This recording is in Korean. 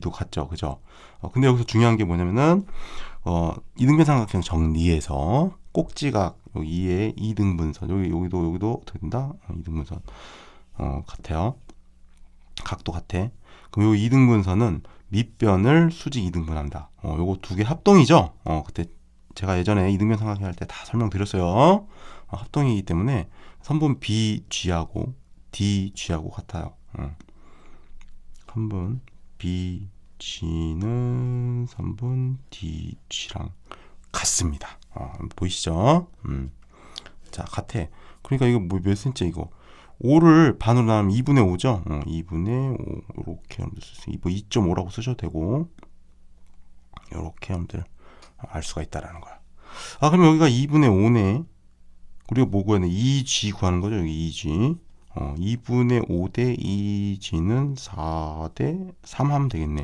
B도 같죠. 그죠? 어, 근데 여기서 중요한 게 뭐냐면은 어, 이등변 삼각형 정리에서 꼭지각 여기 2의 이등분선 여기 여기도 여기도 어떻게 된다? 어, 이등분선 어, 같아요. 각도 같아. 그럼 요 이등분선은 밑변을 수직 이등분한다. 어, 요거 두 개 합동이죠. 어, 그때 제가 예전에 이등변 삼각형 할 때 다 설명드렸어요. 어, 합동이기 때문에 선분 BG하고 DG하고 같아요. 어. 선분 BG는 선분 DG랑 같습니다. 어, 보이시죠? 음. 자, 같아. 그러니까 이거 뭐 몇 센치 이거? 5를 반으로 나누면 2분의 5죠? 어, 2분의 5 이렇게 하면 있고 2.5라고 쓰셔도 되고 이렇게 하면 알 수가 있다라는 거야. 아 그럼 여기가 2분의 5네. 우리가 뭐 구하는 2g 구하는 거죠? 여기 2g. 어, 2분의 5대 2g는 4대 3 하면 되겠네.